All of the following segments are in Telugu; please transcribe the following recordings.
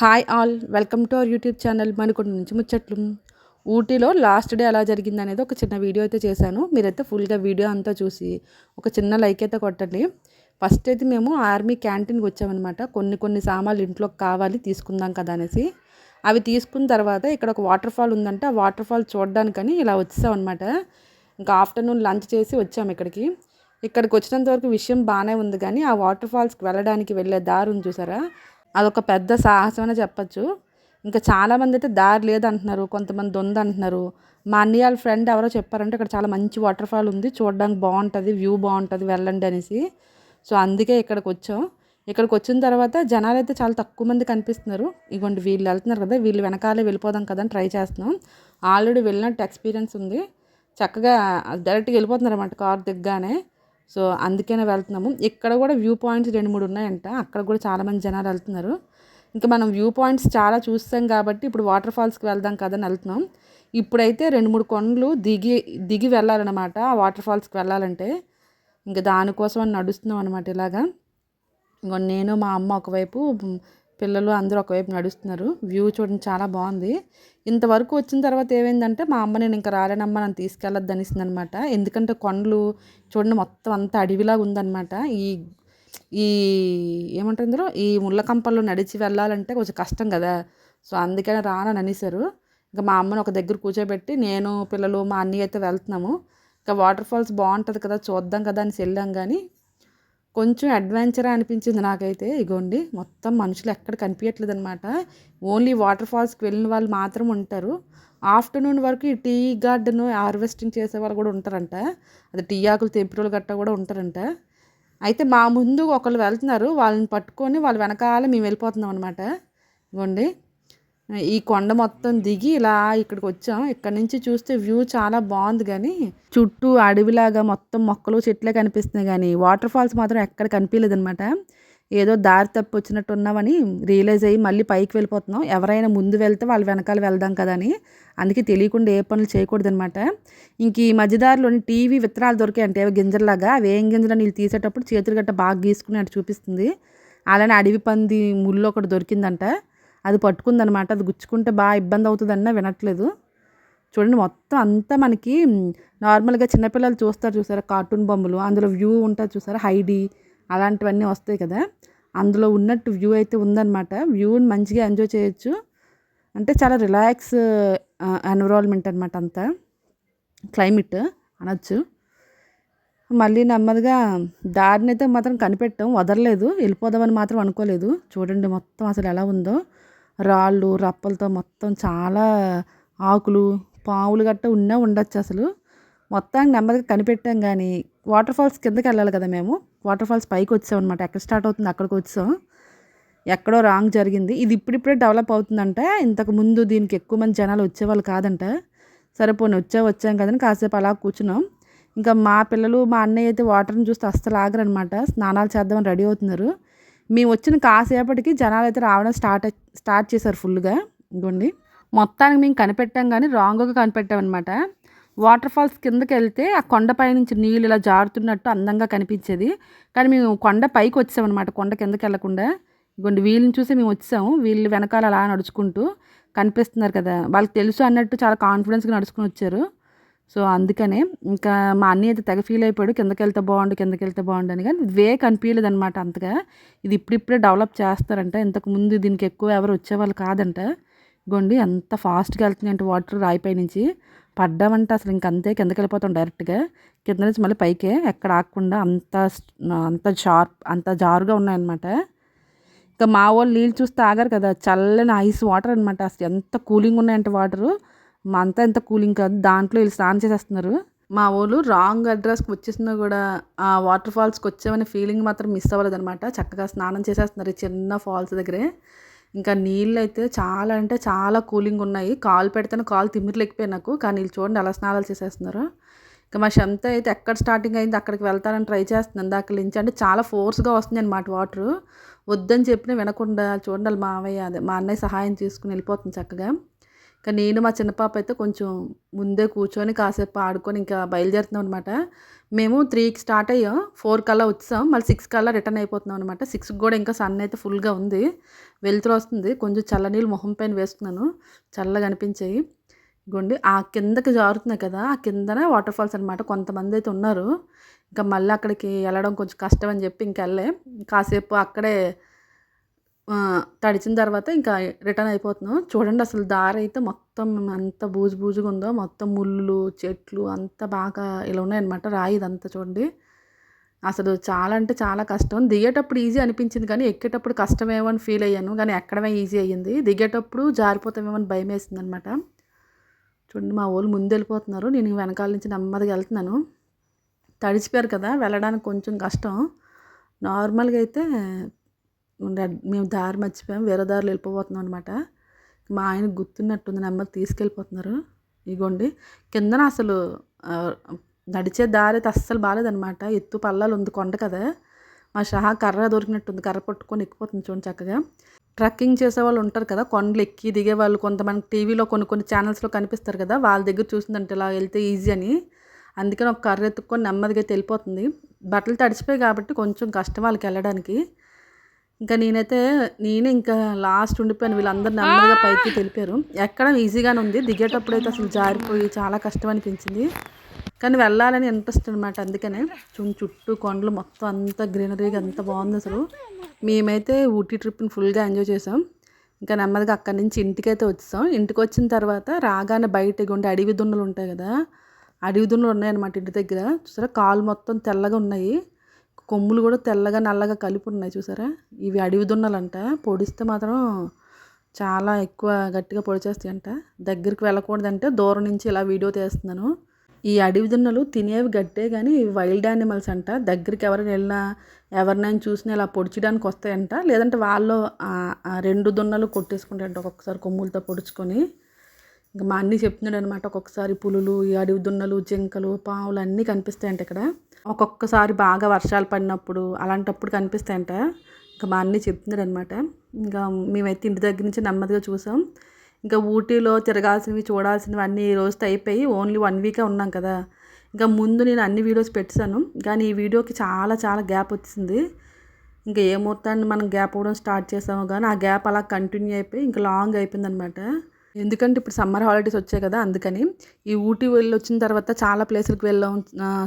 Hi all welcome to our YouTube channel Manakonda నుంచి ముచ్చట్లు. ఊటీలో లాస్ట్ డే ఎలా జరిగింది అనేది ఒక చిన్న వీడియో అయితే చేశాను. మీరైతే ఫుల్గా వీడియో అంతా చూసి ఒక చిన్న లైక్ అయితే కొట్టండి. ఫస్ట్ అయితే మేము ఆర్మీ క్యాంటీన్కి వచ్చామన్నమాట. కొన్ని కొన్ని సామాన్లు ఇంట్లోకి కావాలి తీసుకుందాం కదా అనేసి. అవి తీసుకున్న తర్వాత ఇక్కడ ఒక వాటర్ ఫాల్ ఉందంటే. ఆ వాటర్ ఫాల్ చూడడానికని ఇలా వచ్చాం ఇంకా ఆఫ్టర్నూన్ లంచ్ చేసి వచ్చాము ఇక్కడికి. ఇక్కడికి వచ్చినంత వరకు విషయం బాగానే ఉంది కానీ ఆ వాటర్ ఫాల్స్కి వెళ్ళడానికి వెళ్ళే దారుని చూసారా? అదొక పెద్ద సాహసం అని చెప్పచ్చు. ఇంకా చాలామంది అయితే దారి లేదంటున్నారు. కొంతమంది ఉంది అంటున్నారు మా అన్నయ్య వాళ్ళ ఫ్రెండ్ ఎవరో చెప్పారంటే ఇక్కడ చాలా మంచి వాటర్ ఫాల్ ఉంది. చూడడానికి బాగుంటుంది వ్యూ బాగుంటుంది వెళ్ళండి అనేసి. సో అందుకే ఇక్కడికి వచ్చాం. ఇక్కడికి వచ్చిన తర్వాత జనాలు అయితే చాలా తక్కువ మంది కనిపిస్తున్నారు. ఇగోండి వీళ్ళు వెళ్తున్నారు కదా వీళ్ళు వెనకాలే వెళ్ళిపోదాం కదా అని ట్రై చేస్తున్నాం. ఆల్రెడీ వెళ్ళినట్టు ఎక్స్పీరియన్స్ ఉంది. చక్కగా డైరెక్ట్గా వెళ్ళిపోతున్నారు అన్నమాట కార్ దిగ్గానే. సో అందుకనే వెళ్తున్నాము. ఇక్కడ కూడా వ్యూ పాయింట్స్ రెండు మూడు ఉన్నాయంట. అక్కడ కూడా చాలామంది జనాలు వెళ్తున్నారు. ఇంకా మనం వ్యూ పాయింట్స్ చాలా చూస్తాం కాబట్టి ఇప్పుడు వాటర్ ఫాల్స్కి వెళ్దాం కదని వెళ్తున్నాం. ఇప్పుడైతే రెండు మూడు కొండలు దిగి దిగి వెళ్ళాలన్నమాట. ఆ వాటర్ ఫాల్స్కి వెళ్ళాలంటే. ఇంకా దానికోసం అని నడుస్తున్నాం అనమాట ఇలాగా. ఇంకో నేను మా అమ్మ ఒకవైపు పిల్లలు అందరూ ఒకవైపు నడుస్తున్నారు. వ్యూ చూడండి చాలా బాగుంది. ఇంతవరకు వచ్చిన తర్వాత ఏమైందంటే మా అమ్మ నేను ఇంకా రాలేనమ్మ నన్ను తీసుకెళ్ళొద్దు అనిసింది అనమాట ఎందుకంటే కొండలు చూడండి మొత్తం అంతా అడవిలాగా ఉందన్నమాట ఈ ఈ ఏమంటారు ఇందులో? ఈ ముళ్ళ కంపల్లో నడిచి వెళ్ళాలంటే కొంచెం కష్టం కదా. సో అందుకని రానని అనేసారు ఇంకా మా అమ్మని ఒక దగ్గర కూర్చోబెట్టి నేను పిల్లలు మా అన్నయ్య అయితే వెళ్తున్నాము. ఇంకా వాటర్ ఫాల్స్ బాగుంటుంది కదా చూద్దాం కదా అని వెళ్ళాం కానీ కొంచెం అడ్వెంచర్ అనిపించింది నాకైతే. ఇగోండి మొత్తం మనుషులు ఎక్కడ కనిపించట్లేదు అనమాట ఓన్లీ వాటర్ ఫాల్స్కి వెళ్ళిన వాళ్ళు మాత్రం ఉంటారు. ఆఫ్టర్నూన్ వరకు ఈ టీ గార్డెన్ హార్వెస్టింగ్ చేసే వాళ్ళు కూడా ఉంటారంట. అది టీ ఆకులు తెంపిరోలు గట్ట కూడా ఉంటారంట. అయితే మా ముందు ఒకళ్ళు వెళ్తున్నారు. వాళ్ళని పట్టుకొని వాళ్ళ వెనకాల మేము వెళ్ళిపోతున్నాం అనమాట ఇవ్వండి ఈ కొండ మొత్తం దిగి ఇలా ఇక్కడికి వచ్చాం. ఇక్కడ నుంచి చూస్తే వ్యూ చాలా బాగుంది కానీ చుట్టూ అడవిలాగా మొత్తం మొక్కలు చెట్లే కనిపిస్తున్నాయి కానీ వాటర్ ఫాల్స్ మాత్రం ఎక్కడ కనిపించలేదు అనమాట ఏదో దారి తప్పి వచ్చినట్టు ఉన్నామని రియలైజ్ అయ్యి మళ్ళీ పైకి వెళ్ళిపోతున్నాం. ఎవరైనా ముందు వెళ్తే వాళ్ళు వెనకాల వెళ్దాం కదా అని. అందుకే తెలియకుండా ఏ పనులు చేయకూడదనమాట ఇంక ఈ మధ్యదారిలోని టీవీ విత్తనాలు దొరికాయి అంటే గింజలాగా అవి ఏం గింజలు నీళ్ళు తీసేటప్పుడు చేతులు గట్ట బాగా గీసుకుని అటు చూపిస్తుంది. అలానే అడవి పంది ముళ్ళు ఒకటి దొరికిందంట. అది పట్టుకుందనమాట. అది గుచ్చుకుంటే బాగా ఇబ్బంది అవుతుందన్న వినట్లేదు. చూడండి మొత్తం అంతా మనకి నార్మల్గా చిన్నపిల్లలు చూస్తారు చూసారా? కార్టూన్ బొమ్మలు అందులో వ్యూ ఉంటుంది చూసారా? హైడీ అలాంటివన్నీ వస్తాయి కదా? అందులో ఉన్నట్టు వ్యూ అయితే ఉందన్నమాట వ్యూని మంచిగా ఎంజాయ్ చేయొచ్చు. అంటే చాలా రిలాక్స్ ఎన్విరాన్మెంట్ అనమాట అంతా. క్లైమేట్ అనొచ్చు. మళ్ళీ నెమ్మదిగా దారిని అయితే మాత్రం కనిపెట్టాం. వదలలేదు వెళ్ళిపోదామని మాత్రం అనుకోలేదు. చూడండి మొత్తం అసలు ఎలా ఉందో. రాళ్ళు రప్పలతో మొత్తం చాలా ఆకులు పావులు గట్ట ఉన్నా ఉండొచ్చు అసలు. మొత్తానికి నెమ్మదిగా కనిపెట్టాం కానీ వాటర్ ఫాల్స్ కిందకి వెళ్ళాలి కదా మేము. వాటర్ ఫాల్స్ పైకి వచ్చాం అనమాట ఎక్కడ స్టార్ట్ అవుతుంది అక్కడికి వచ్చాం. ఎక్కడో రాంగ్ జరిగింది. ఇది ఇప్పుడిప్పుడే డెవలప్ అవుతుందంట. ఇంతకు ముందు దీనికి ఎక్కువ మంది జనాలు వచ్చేవాళ్ళు కాదంట. సరే పోనీ వచ్చా వచ్చాం కదని కాసేపు అలా కూర్చున్నాం. ఇంకా మా పిల్లలు మా అన్నయ్య అయితే వాటర్ని చూస్తే అస్సలు ఆగరనమాట స్నానాలు చేద్దామని రెడీ అవుతున్నారు. మేము వచ్చిన కాసేపటికి జనాలు అయితే రావడం స్టార్ట్ స్టార్ట్ చేశారు ఫుల్గా ఇదిగోండి. మొత్తానికి మేము కనిపెట్టాం కానీ రాంగ్గా కనిపెట్టామన్నమాట. వాటర్ ఫాల్స్ కిందకి వెళ్తే ఆ కొండపై నుంచి నీళ్ళు ఇలా జారుతున్నట్టు అందంగా కనిపించేది. కానీ మేము కొండ పైకి వచ్చామన్నమాట కొండ కిందకి వెళ్ళకుండా ఇగోండి వీళ్ళని చూసి మేము వచ్చాము. వీళ్ళు వెనకాల అలా నడుచుకుంటూ కనిపిస్తున్నారు కదా. వాళ్ళకి తెలుసు అన్నట్టు చాలా కాన్ఫిడెన్స్గా నడుచుకుని వచ్చారు. సో అందుకనే ఇంకా మా అన్నయ్య అయితే తెగ ఫీల్ అయిపోయాడు. కిందకి వెళ్తే బాగుండు కిందకి వెళ్తే బాగుండు అని. కానీ వే కనిపించలేదు అనమాట అంతగా. ఇది ఇప్పుడిప్పుడే డెవలప్ చేస్తారంట. ఇంతకు ముందు దీనికి ఎక్కువ ఎవరు వచ్చేవాళ్ళు కాదంట. గొండి అంత ఫాస్ట్గా వెళ్తుంది అంటే వాటర్ రాయిపై నుంచి పడ్డామంటే అసలు ఇంకంతే కిందకి వెళ్ళిపోతాం డైరెక్ట్గా కింద నుంచి మళ్ళీ పైకే ఎక్కడ ఆగకుండా అంత అంత షార్ప్ అంత జారుగా ఉన్నాయన్నమాట. ఇంకా మా వాళ్ళు నీళ్ళు చూస్తే ఆగారు కదా. చల్లని ఐస్ వాటర్ అనమాట అసలు ఎంత కూలింగ్ ఉన్నాయంటే వాటరు మా అంతా ఎంత కూలింగ్ కాదు దాంట్లో వీళ్ళు స్నానం చేసేస్తున్నారు. మా వాళ్ళు రాంగ్ అడ్రస్కి వచ్చేసినా కూడా ఆ వాటర్ ఫాల్స్కి వచ్చామనే ఫీలింగ్ మాత్రం మిస్ అవ్వలేదు అనమాట చక్కగా స్నానం చేసేస్తున్నారు చిన్న ఫాల్స్ దగ్గరే. ఇంకా నీళ్ళు అయితే చాలా అంటే చాలా కూలింగ్ ఉన్నాయి. కాలు పెడితేనే కాలు తిమ్మిరిలేకపోయాయి నాకు కానీ వీళ్ళు చూడండి అలా స్నానాలు చేసేస్తున్నారు. ఇంకా మా షంత అయితే ఎక్కడ స్టార్టింగ్ అయింది అక్కడికి వెళ్తానని ట్రై చేస్తుంది. అక్కడి నుంచి అంటే చాలా ఫోర్స్గా వస్తుంది అనమాట వాటర్. వద్దని చెప్పిన వినకుండా చూడాలి మావయ్య అదే మా అన్నయ్య సహాయం తీసుకుని వెళ్ళిపోతుంది చక్కగా. ఇంకా నేను మా చిన్న పాప అయితే కొంచెం ముందే కూర్చొని కాసేపు ఆడుకొని ఇంకా బయలుదేరుతున్నాం అనమాట మేము త్రీకి స్టార్ట్ అయ్యాం. ఫోర్ కల్లా వచ్చాం. మళ్ళీ సిక్స్ కల్లా రిటర్న్ అయిపోతున్నాం అనమాట సిక్స్కి కూడా ఇంకా సన్ అయితే ఫుల్గా ఉంది. వెలుతురు వస్తుంది. కొంచెం చల్లనీళ్ళు మొహం పైన వేస్తున్నాను. చల్లగా అనిపించాయి. గుండి ఆ కిందకి జారుతున్నాయి కదా ఆ కిందనే వాటర్ ఫాల్స్ అనమాట కొంతమంది అయితే ఉన్నారు. ఇంకా మళ్ళీ అక్కడికి వెళ్ళడం కొంచెం కష్టం అని చెప్పి ఇంక వెళ్ళే కాసేపు అక్కడే తడిచిన తర్వాత ఇంకా రిటర్న్ అయిపోతున్నాం. చూడండి అసలు దారి అయితే మొత్తం అంత బూజు బూజుగా ఉందో మొత్తం ముళ్ళు చెట్లు అంత బాగా ఇలా ఉన్నాయన్నమాట. రాయి ఇదంతా చూడండి. అసలు చాలా అంటే చాలా కష్టం. దిగేటప్పుడు ఈజీ అనిపించింది కానీ ఎక్కేటప్పుడు కష్టమేమో అని ఫీల్ అయ్యాను. కానీ ఎక్కడమే ఈజీ అయ్యింది. దిగేటప్పుడు జారిపోతామేమో అని భయం వేసింది అనమాట చూడండి మా వాళ్ళు ముందు వెళ్ళిపోతున్నారు. నేను వెనకాల నుంచి నెమ్మదిగా వెళ్తున్నాను. తడిచిపోయారు కదా వెళ్ళడానికి కొంచెం కష్టం. నార్మల్గా అయితే మేము దారి మర్చిపోయాం వేరే దారిలో వెళ్ళిపోతున్నాం అనమాట మా ఆయన గుర్తున్నట్టుంది నెమ్మది తీసుకెళ్ళిపోతున్నారు. ఇగోండి. కిందన అసలు నడిచే దారి అయితే అస్సలు బాగాలేదనమాట ఎత్తు పల్లాలు ఉంది కొండ కదా. మా షహా కర్ర దొరికినట్టుంది కర్ర పట్టుకొని ఎక్కిపోతుంది చూడండి చక్కగా. ట్రక్కింగ్ చేసే వాళ్ళు ఉంటారు కదా కొండలు ఎక్కి దిగే వాళ్ళు కొంతమంది టీవీలో కొన్ని కొన్ని ఛానల్స్లో కనిపిస్తారు కదా వాళ్ళ దగ్గర చూసిందంటే ఇలా వెళ్తే ఈజీ అని. అందుకని ఒక కర్ర ఎత్తుక్కొని నెమ్మదిగా వెళ్ళిపోతుంది. బట్టలు తడిచిపోయి కాబట్టి కొంచెం కష్టం వాళ్ళకి వెళ్ళడానికి. ఇంకా నేనైతే నేనే ఇంకా లాస్ట్ ఉండిపోయాను. వీళ్ళందరూ నెమ్మదిగా పైకి తెలిపారు. ఎక్కడం ఈజీగానే ఉంది. దిగేటప్పుడు అయితే అసలు జారిపోయి చాలా కష్టం అనిపించింది. కానీ వెళ్ళాలని ఇంట్రెస్ట్ అనమాట అందుకనే. చు- చుట్టూ కొండలు మొత్తం అంతా గ్రీనరీగా అంత బాగుంది అసలు. మేమైతే ఊటీ ట్రిప్ని ఫుల్గా ఎంజాయ్ చేసాం. ఇంకా నెమ్మదిగా అక్కడి నుంచి ఇంటికైతే వచ్చాం. ఇంటికి వచ్చిన తర్వాత రాగానే బయట ఉండే అడవి దున్నలు ఉంటాయి కదా అడవి దున్నలు ఉన్నాయన్నమాట ఇంటి దగ్గర. చూసారా? కాలు మొత్తం తెల్లగా ఉన్నాయి. కొమ్ములు కూడా తెల్లగా నల్లగా కలిపి ఉన్నాయి చూసారా? ఇవి అడవి దున్నలంట. పొడిస్తే మాత్రం చాలా ఎక్కువ గట్టిగా పొడిచేస్తాయి అంట దగ్గరికి వెళ్ళకూడదంటే దూరం నుంచి ఇలా వీడియో తీస్తున్నాను. ఈ అడవి దున్నలు తినేవి గట్టే కానీ వైల్డ్ యానిమల్స్ అంట. దగ్గరికి ఎవరైనా వెళ్ళినా ఎవరినైనా చూసినా ఇలా పొడిచడానికి వస్తాయంట. లేదంటే వాళ్ళు రెండు దున్నలు కొట్టేసుకుంటాయంట ఒక్కొక్కసారి కొమ్ములతో పొడుచుకొని. ఇంకా మా అన్నీ చెప్తున్నాడు అనమాట ఒక్కొక్కసారి పులులు ఈ అడవి దున్నలు జింకలు పావులు అన్నీ కనిపిస్తాయంట ఇక్కడ. ఒక్కొక్కసారి బాగా వర్షాలు పడినప్పుడు అలాంటప్పుడు కనిపిస్తాయంట. ఇంకా మా అన్నీ చెప్తున్నాడు అనమాట ఇంకా మేమైతే ఇంటి దగ్గర నుంచి నెమ్మదిగా చూసాం. ఇంకా ఊటీలో తిరగాల్సినవి చూడాల్సినవి అన్నీ ఈ రోజుతో అయిపోయి ఓన్లీ వన్ వీకే ఉన్నాం కదా. ఇంకా ముందు నేను అన్ని వీడియోస్ పెట్టాను కానీ ఈ వీడియోకి చాలా చాలా గ్యాప్ వచ్చింది ఇంకా ఏ ముహూర్తాన్ని మనం గ్యాప్ అవ్వడం స్టార్ట్ చేసామో కానీ ఆ గ్యాప్ అలా కంటిన్యూ అయిపోయి ఇంకా లాంగ్ అయిపోయింది ఎందుకంటే ఇప్పుడు సమ్మర్ హాలిడేస్ వచ్చాయి కదా అందుకని ఈ ఊటీ వెళ్ళి వచ్చిన తర్వాత చాలా ప్లేసులకు వెళ్ళాం.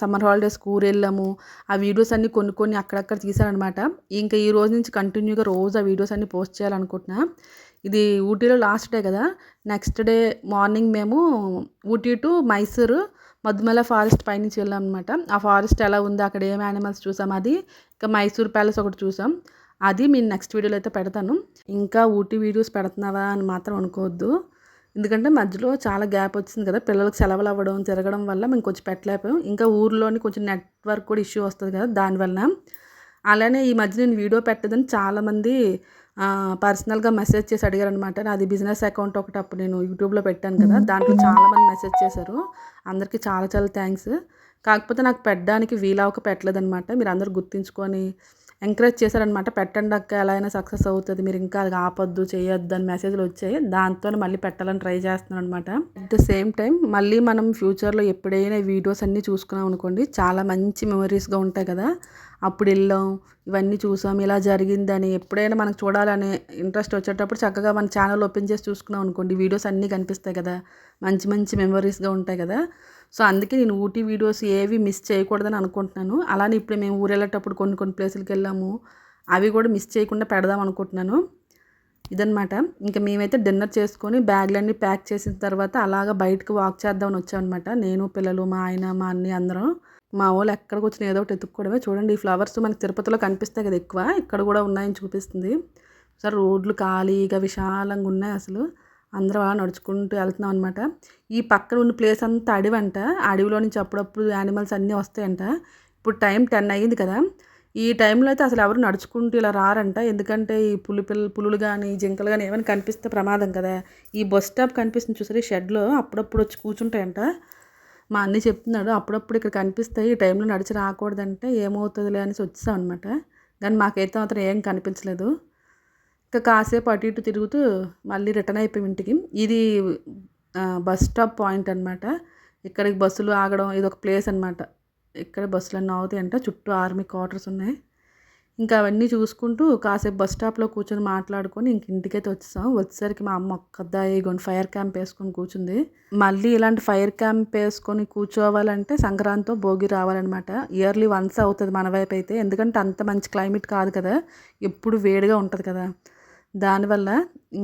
సమ్మర్ హాలిడేస్ ఊరు వెళ్ళాము. ఆ వీడియోస్ అన్ని కొన్ని కొన్ని అక్కడక్కడ తీసానమాట ఇంకా ఈ రోజు నుంచి కంటిన్యూగా రోజు ఆ వీడియోస్ అన్ని పోస్ట్ చేయాలనుకుంటున్నా. ఇది ఊటీలో లాస్ట్ డే కదా నెక్స్ట్ డే మార్నింగ్ మేము ఊటీ టు మైసూరు మధుమల ఫారెస్ట్ పైనుంచి వెళ్ళాం అనమాట ఆ ఫారెస్ట్ ఎలా ఉంది అక్కడ ఏం యానిమల్స్ చూసాం అది ఇంకా మైసూర్ ప్యాలెస్ ఒకటి చూసాం. అది నేను నెక్స్ట్ వీడియోలో అయితే పెడతాను. ఇంకా ఊటీ వీడియోస్ పెడుతున్నావా అని మాత్రం అనుకోవద్దు. ఎందుకంటే మధ్యలో చాలా గ్యాప్ వచ్చింది కదా పిల్లలకు సెలవులు అవ్వడం తిరగడం వల్ల మేము కొంచెం పెట్టలేకపోయాం. ఇంకా ఊర్లోని కొంచెం నెట్వర్క్ కూడా ఇష్యూ వస్తుంది కదా దానివల్ల అలానే ఈ మధ్య నేను వీడియో పెట్టదని చాలామంది పర్సనల్గా మెసేజ్ చేసి అడిగారు అనమాట బిజినెస్ అకౌంట్ ఒకటి అప్పుడు నేను యూట్యూబ్లో పెట్టాను కదా దాంట్లో చాలామంది మెసేజ్ చేశారు. అందరికీ చాలా చాలా థ్యాంక్స్. కాకపోతే నాకు పెట్టడానికి వీలవక పెట్టలేదనమాట. మీరు అందరూ గుర్తించుకొని ఎంకరేజ్ చేశారనమాట పెట్టండి అక్క ఎలా అయినా సక్సెస్ అవుతుంది. మీరు ఇంకా అది ఆపొద్దు చేయొద్దు అని మెసేజ్లు వచ్చాయి. దాంతో మళ్ళీ పెట్టాలని ట్రై చేస్తున్నాను అనమాట అట్ ద సేమ్ టైం మళ్ళీ మనం ఫ్యూచర్లో ఎప్పుడైనా వీడియోస్ అన్నీ చూసుకున్నాం అనుకోండి చాలా మంచి మెమరీస్గా ఉంటాయి కదా. అప్పుడు వెళ్ళాం ఇవన్నీ చూసాం ఇలా జరిగిందని ఎప్పుడైనా మనకు చూడాలనే ఇంట్రెస్ట్ వచ్చేటప్పుడు చక్కగా మన ఛానల్ ఓపెన్ చేసి చూసుకున్నాం అనుకోండి. వీడియోస్ అన్నీ కనిపిస్తాయి కదా మంచి మంచి మెమరీస్గా ఉంటాయి కదా. సో అందుకే నేను ఊటీ వీడియోస్ ఏవి మిస్ చేయకూడదని అనుకుంటున్నాను. అలానే ఇప్పుడు మేము ఊరు వెళ్ళేటప్పుడు కొన్ని కొన్ని ప్లేసులకి వెళ్ళాము అవి కూడా మిస్ చేయకుండా పెడదాం అనుకుంటున్నాను. ఇదనమాట ఇంకా మేమైతే డిన్నర్ చేసుకొని బ్యాగ్లన్నీ ప్యాక్ చేసిన తర్వాత అలాగ బయటకు వాక్ చేద్దామని వచ్చామన్నమాట. నేను పిల్లలు మా ఆయన మా అన్ని అందరం. మా వాళ్ళు ఎక్కడికి వచ్చిన ఏదో ఒకటి ఎత్తుక్కోవడమే. చూడండి ఈ ఫ్లవర్స్ మనకి తిరుపతిలో కనిపిస్తాయి కదా ఎక్కువ. ఇక్కడ కూడా ఉన్నాయని చూపిస్తుంది. సార్ రోడ్లు ఖాళీగా విశాలంగా ఉన్నాయి అసలు. అందరం అలా నడుచుకుంటూ వెళ్తున్నాం అనమాట ఈ పక్కన ఉన్న ప్లేస్ అంతా అడవంట. అంట అడవిలో నుంచి అప్పుడప్పుడు యానిమల్స్ అన్నీ వస్తాయంట. ఇప్పుడు టైం టెన్ అయ్యింది కదా. ఈ టైంలో అయితే అసలు ఎవరు నడుచుకుంటూ ఇలా రారంట. ఎందుకంటే ఈ పులి పిల్ల పులులు కానీ జింకలు కానీ ఏమైనా కనిపిస్తే ప్రమాదం కదా. ఈ బస్ స్టాప్ కనిపిస్తుంది చూసారు? ఈ షెడ్లో అప్పుడప్పుడు వచ్చి కూర్చుంటాయంట. మా అన్నీ చెప్తున్నాడు అప్పుడప్పుడు ఇక్కడ కనిపిస్తాయి ఈ టైంలో నడిచి రాకూడదంటే ఏమవుతుందిలే అనేసి వచ్చాం అనమాట కానీ మాకైతే మాత్రం ఏం కనిపించలేదు. ఇంకా కాసేపు అటు ఇటు తిరుగుతూ మళ్ళీ రిటర్న్ అయిపోయి ఇంటికి. ఇది బస్ స్టాప్ పాయింట్ అనమాట ఇక్కడికి బస్సులు ఆగడం ఇది ఒక ప్లేస్ అనమాట ఇక్కడ బస్సులు అన్నీ ఆగుతాయంట చుట్టూ ఆర్మీ క్వార్టర్స్ ఉన్నాయి. ఇంకా అవన్నీ చూసుకుంటూ కాసేపు బస్ స్టాప్లో కూర్చొని మాట్లాడుకొని ఇంక ఇంటికైతే వచ్చేసాం. వచ్చేసరికి మా అమ్మ ఒక్కదా ఇగోండి ఫైర్ క్యాంప్ వేసుకొని కూర్చుంది. మళ్ళీ ఇలాంటి ఫైర్ క్యాంప్ వేసుకొని కూర్చోవాలంటే సంక్రాంతితో భోగి రావాలన్నమాట. ఇయర్లీ వన్స్ అవుతుంది మన వైపు అయితే. ఎందుకంటే అంత మంచి క్లైమేట్ కాదు కదా. ఎప్పుడు వేడిగా ఉంటుంది కదా. దానివల్ల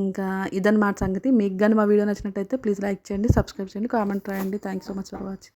ఇంకా ఇదన్నమాట సంగతి. మీకు కానీ మా వీడియో నచ్చినట్టయితే ప్లీజ్ లైక్ చేయండి సబ్స్క్రైబ్ చేయండి కామెంట్ రాయండి. Thank so much for watching.